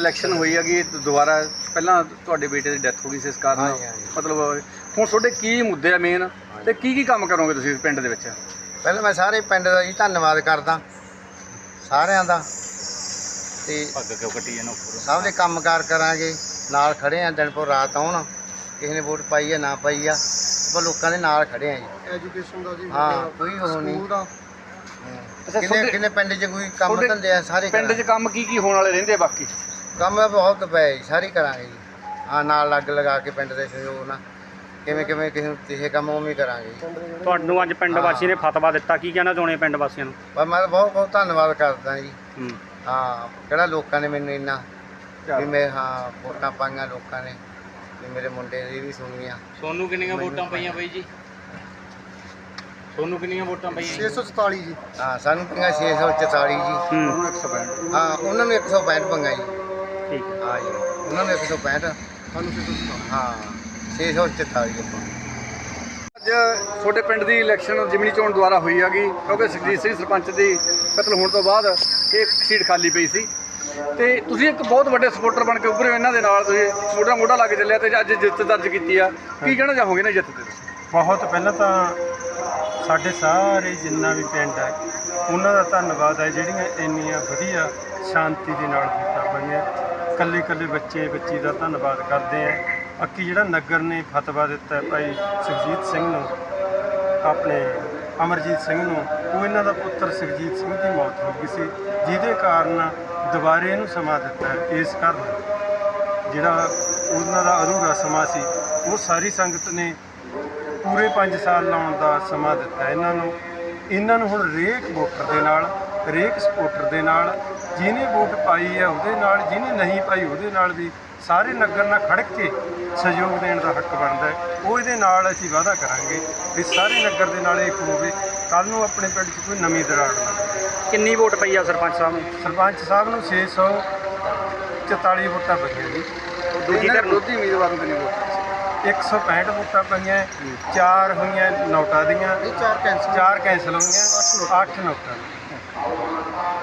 Election ਹੋਈ ਹੈਗੀ ਤੇ ਦੁਬਾਰਾ ਪਹਿਲਾਂ ਤੁਹਾਡੇ ਬੇਟੇ ਦੀ ਡੈਥ ਹੋ ਗਈ ਸੀ ਇਸ ਕਾਰਨ। ਹਾਂਜੀ, ਹਾਂਜੀ। ਮਤਲਬ ਹੁਣ ਤੁਹਾਡੇ ਕੀ ਮੁੱਦੇ ਆ ਮੇਨ ਤੇ ਕੀ ਕੀ ਕੰਮ ਕਰੋਗੇ ਤੁਸੀਂ ਪਿੰਡ ਦੇ ਵਿੱਚ? ਪਹਿਲਾਂ ਮੈਂ ਸਾਰੇ ਪਿੰਡ ਦਾ ਜੀ ਧੰਨਵਾਦ ਕਰਦਾ। ਸਾਰਿਆਂ ਦਾ। ਤੇ ਅੱਗ ਕਿਉਂ ਕੱਟੀ ਇਹਨਾਂ ਉੱਪਰ? ਸਭ ਦੇ ਕੰਮਕਾਰ ਕਰਾਂਗੇ। ਨਾਲ ਖੜੇ ਆ ਦਿਨ ਪੋ ਰਾਤ ਆਉਣ। ਕਿਸੇ ਨੇ ਵੋਟ ਪਾਈ ਆ ਨਾ ਪਾਈ ਆ। ਪਰ ਲੋਕਾਂ ਦੇ ਨਾਲ ਖੜੇ ਆ ਜੀ। ਐਜੂਕੇਸ਼ਨ ਦਾ ਜੀ ਹਾਂ ਕੋਈ ਉਹ ਨਹੀਂ। ਸਕੂਲ ਦਾ ਅੱਛਾ ਕਿੰਨੇ ਤੁਹਾਡੇ ਕਿੰਨੇ ਪਿੰਡ 'ਚ ਕੋਈ ਕੰਮ ਤੁਹਾਡੇ ਧੰਦੇ ਆ ਸਾਰੇ ਪਿੰਡ 'ਚ ਕੰਮ ਕੀ ਕੀ ਹੋਣ ਵਾਲੇ ਰਹਿੰਦੇ ਆ ਬਾਕੀ? ਕੰਮ ਆ ਬਹੁਤ ਪਏ ਜੀ ਸਾਰੇ ਕਰਾਂਗੇ ਜੀ। ਹਾਂ ਨਾਲ ਲੱਗ ਲਗਾ ਕੇ ਪਿੰਡ ਦੇ ਸਹਿਯੋਗ ਨਾਲ ਕਿਵੇਂ ਕਿਵੇਂ ਕਿਸੇ ਨੂੰ ਕਿਸੇ ਕੰਮ ਉਵੇਂ ਹੀ ਕਰਾਂਗੇ ਜੀ। ਤੁਹਾਨੂੰ ਅੱਜ ਪਿੰਡ ਵਾਸੀ ਨੇ ਫਤਵਾ ਦਿੱਤਾ ਕੀ ਕਹਿਣਾ ਚਾਹੁੰਦੇ ਪਿੰਡ ਵਾਸੀਆਂ ਨੂੰ? ਪਰ ਮੈਂ ਤਾਂ ਬਹੁਤ ਬਹੁਤ ਧੰਨਵਾਦ ਕਰਦਾ ਜੀ। ਹੂੰ। ਹਾਂ ਕਿਹੜਾ ਲੋਕਾਂ ਨੇ ਮੈਨੂੰ ਇੰਨਾ ਵੀ ਮੈਂ ਹਾਂ ਵੋਟਾਂ ਪਾਈਆਂ ਲੋਕਾਂ ਨੇ ਵੀ ਮੇਰੇ ਮੁੰਡੇ ਦੀ ਵੀ ਸੁਣੀਆਂ ਸੋਨੂੰ ਕਿੰਨੀਆਂ ਵੋਟਾਂ ਪਈਆਂ ਬਾਈ ਜੀ? ਸੋਨੂੰ ਕਿੰਨੀਆਂ ਵੋਟਾਂ ਪਈਆਂ 644 ਜੀ। ਹਾਂ ਸਾਨੂੰ ਪਈਆਂ 644 ਜੀ। ਹੂੰ। ਉਹਨੂੰ 165 ਹਾਂ ਉਹਨਾਂ ਨੂੰ 165 ਪੰਗਾ ਜੀ। ਠੀਕ ਹੈ। ਹਾਂ ਜੀ। ਉਹਨਾਂ ਨੂੰ 165 ਸਾਨੂੰ 644 ਹਾਂ 644 ਆਪਾਂ। ਅੱਜ ਤੁਹਾਡੇ ਪਿੰਡ ਦੀ ਇਲੈਕਸ਼ਨ ਜਿਮਨੀ ਚੋਣ ਦੁਆਰਾ ਹੋਈ ਹੈਗੀ ਕਿਉਂਕਿ ਸੁਖਜੀਤ ਸਿੰਘ ਸਰਪੰਚ ਦੀ ਕਤਲ ਹੋਣ ਤੋਂ ਬਾਅਦ ਇਹ ਸੀਟ ਖਾਲੀ ਪਈ ਸੀ। ਤੇ ਤੁਸੀਂ ਇੱਕ ਬਹੁਤ ਵੱਡੇ ਸਪੋਰਟਰ ਬਣ ਕੇ ਉੱਭਰੇ ਹੋ ਇਹਨਾਂ ਦੇ ਨਾਲ ਤੁਸੀਂ ਮੋਢਾ ਮੋਢਾ ਲਾ ਕੇ ਚੱਲਿਆ ਤੇ ਅੱਜ ਜਿੱਤ ਦਰਜ ਕੀਤੀ ਆ। ਕੀ ਕਹਿਣਾ ਚਾਹੋਗੇ ਨਾ ਜਿੱਤ ਤੇ? ਬਹੁਤ ਪਹਿਲਾਂ ਤਾਂ ਸਾਡੇ ਸਾਰੇ ਜਿੰਨਾ ਵੀ ਪਿੰਡ ਹੈ ਉਹਨਾਂ ਦਾ ਧੰਨਵਾਦ ਹੈ ਜਿਹੜੀਆਂ ਇੰਨੀਆਂ ਵਧੀਆ ਸ਼ਾਂਤੀ ਦੇ ਨਾਲ ਵੋਟਾਂ ਪਈਆਂ ਕੱਲੇ ਕੱਲੇ ਬੱਚੇ, ਬੱਚੀ ਦਾ ਧੰਨਵਾਦ ਕਰਦੇ ਆ। ਅੱਕੀ ਜਿਹੜਾ ਨਗਰ ਨੇ ਫਤਵਾ ਦਿੱਤਾ ਭਾਈ ਸੁਖਜੀਤ ਸਿੰਘ ਨੂੰ, ਆਪਣੇ ਅਮਰਜੀਤ ਸਿੰਘ ਨੂੰ, ਉਹ ਇਹਨਾਂ ਦਾ ਪੁੱਤਰ ਸੁਖਜੀਤ ਸਿੰਘ ਦੀ ਮੌਤ ਹੋ ਗਈ ਸੀ, ਜਿਹਦੇ ਕਾਰਨ ਦੁਬਾਰੇ ਇਹਨੂੰ ਸਮਾਂ ਦਿੱਤਾ ਇਸ ਕਾਰਨ ਜਿਹੜਾ ਉਹਨਾਂ ਦਾ ਅਧੂਰਾ ਸਮਾਂ ਸੀ, ਉਹ ਸਾਰੀ ਸੰਗਤ ਨੇ ਪੂਰੇ 5 ਸਾਲ ਲਾਉਣ ਦਾ ਸਮਾਂ ਦਿੱਤਾ ਇਹਨਾਂ ਨੂੰ। ਇਹਨਾਂ ਨੂੰ ਹੁਣ ਰੇਕ ਵੋਟਰ ਦੇ ਨਾਲ ਰੇਕ ਸਪੋਰਟਰ ਦੇ ਨਾਲ ਜਿਹਨੇ ਵੋਟ ਪਾਈ ਹੈ ਉਹਦੇ ਨਾਲ ਜਿਹਨੇ ਨਹੀਂ ਪਾਈ ਉਹਦੇ ਨਾਲ ਵੀ ਸਾਰੇ ਨਗਰ ਨਾਲ ਖੜ ਕੇ ਸਹਿਯੋਗ ਦੇਣ ਦਾ ਹੱਕ ਬਣਦਾ ਹੈ। ਉਹ ਇਹਦੇ ਨਾਲ ਅਸੀਂ ਵਾਅਦਾ ਕਰਾਂਗੇ ਵੀ ਸਾਰੇ ਨਗਰ ਦੇ ਨਾਲ ਇੱਕ ਹੋਵੇ। ਕੱਲ ਨੂੰ ਆਪਣੇ ਪਿੰਡ 'ਚ ਕੋਈ ਨਵੀਂ ਦਰਾੜ ਨਾ ਪਵੇ। ਕਿੰਨੀ ਵੋਟ ਪਈ ਆ ਸਰਪੰਚ ਸਾਹਿਬ ਨੂੰ? ਸਰਪੰਚ ਸਾਹਿਬ ਨੂੰ 644 ਵੋਟਾਂ ਪਈਆਂ ਜੀ। ਦੂਜੀ ਧਿਰ ਨੂੰ ਉਮੀਦਵਾਰ ਨੂੰ ਕਿੰਨੀ ਵੋਟ 165 ਵੋਟਾਂ ਪਈਆਂ ਚਾਰ ਹੋਈਆਂ ਨੋਟਾਂ ਦੀਆਂ। ਇਹ ਚਾਰ ਕੈਂਸਲ ਚਾਰ ਕੈਂਸਲ ਹੋਈਆਂ 8 ਨੋਟਾਂ। Our